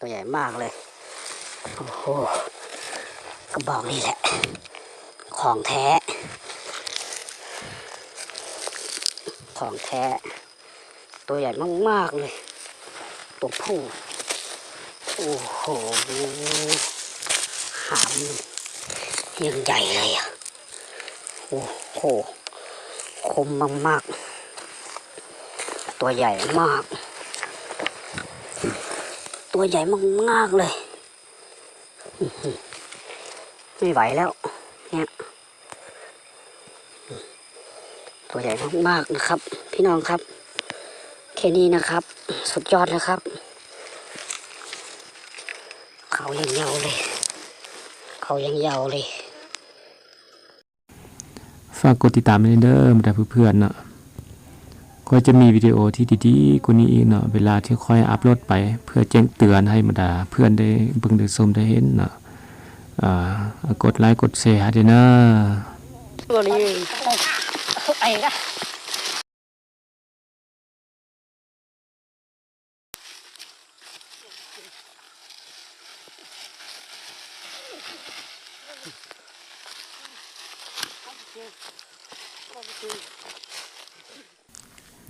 ตัวใหญ่มากเลย โอ้โหกระบอกนี่แหละ ของแท้ ของแท้ ตัวใหญ่มากๆเลย ตัวผู้โอ้โห หามยังใหญ่เลยอะ โอ้โห คมมากๆ ตัวใหญ่มาก ตัวใหญ่มากๆเลย ไม่ไหวแล้ว เนี่ย ตัวใหญ่มากๆนะครับ พี่น้องครับ แค่นี้นะครับ สุดยอดแล้วครับ เขายังยาวเลย เขายังยาวเลย ฝากกดติดตามด้วยเด้อบรรดาเพื่อนๆเนาะ ก็จะมีวิดีโอที่ดีๆกว่านี้อีกเนาะเวลาที่ค่อยอัพโหลดไป เพื่อแจ้งเตือนให้บรรดาเพื่อนได้เบิ่งได้ชมได้เห็นเนาะอ่ากดไลค์กดแชร์ให้ด้วยนะตัวนี้ไอ้ละ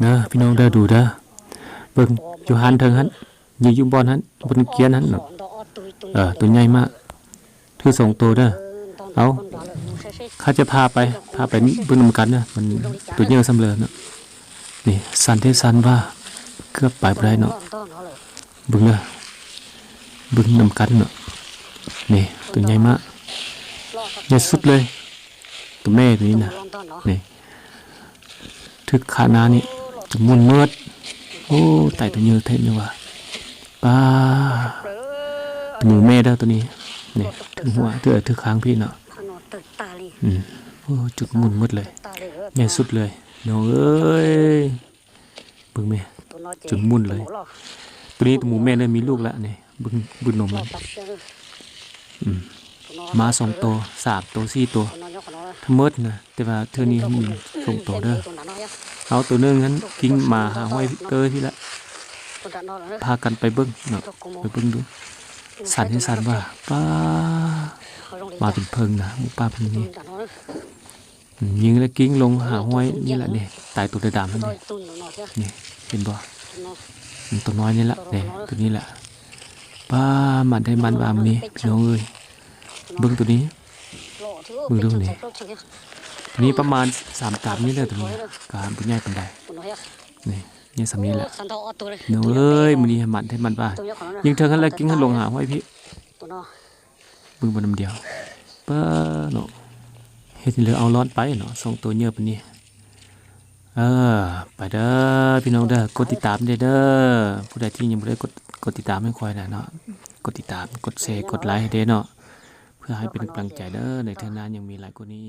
เด้อพี่น้องเด้อดูเด้อเบิ่งอยู่หันเทิงหันอยู่ยู่บอนหันบนเกียนหันเนาะเออตัวใหญ่มากถือสองตัวเด้อเอาข้าจะพาไปพาไปบิ่งนำกันนะมันตัวเยอะสำเร็จเนาะนี่สันเทสันว่าเกือบไปบ่ได้เนาะบิ่งเด้อเบิ่งนำกันเนาะนี่ตัวใหญ่มากใหญ่สุดเลยตัวแม่ตัวนี้นะนี่ทึกขานานี่ จมุนมืดโอ้ไต่ตัวเยอะเท่นี่ว่ะป้าตัวมือแม่เด้ตัวนี้เนี่ยถึงหัวเถือถึงค้างพี่เนาะอืมโอ้จุดมุนหมดเลยตาลีใหญ่สุดเลยน้องเอ้ยเบิ่งแม่จุดมุนเลย ตัวนี้ตัวหมูแม่เลยมีลูกแล้วนี่เบิ่งบุญนมเลยมมาสองตัวสามตัวสี่ตัวทั้งหมดนะแต่ว่าเท่านี้มีสองตัวเด้อ เอาตัวนึงนั้นกิ้งมาหาห้อยเกอที่ละพากันไปเบิ่งเนาะไปเบิ่งดูสันให้สันว่าป้ามาเป็นเพิงนะมูป้าเป็นอย่างนี้ยิงแล้วกิ้งลงหาห้อยนี่แหละเนี่ตายตัวเดำๆนั่นนี่นี่เห็นบ่ตัวน้อยนี่แหละเนี่ยตัวนี้แหละป้ามันได้มันวามนี้พี่น้องเอ้ยเบิ้งตัวนี้มึงดูนี่ นี้ประมาณสามตามนี่แหละตัวนี้การเป็นใหญ่เป็นใดนี่นี่สำนี้แหละน้อเอ้ยมันนี้ให้มันให้มันว่ายิงเธอขันแล้วกิ้งขันลงหาไว้พี่บิ้งบนน้ำเดียวเป้าเนาะเฮ็ดเหลือเอาร้อนไปเนาะสองตัวเยอะปานนี้เออไปเด้อพี่น้องเด้อกดติดตามเด้อเด้อผู้ใดที่ยังไม่ได้กดกดติดตามให้คอยนะเนาะกดติดตามกดแชร์กดไลค์ให้เด้อเนาะเพื่อให้เป็นกำลังใจเด้อในเทอหน้ายังมีหลายกว่านี้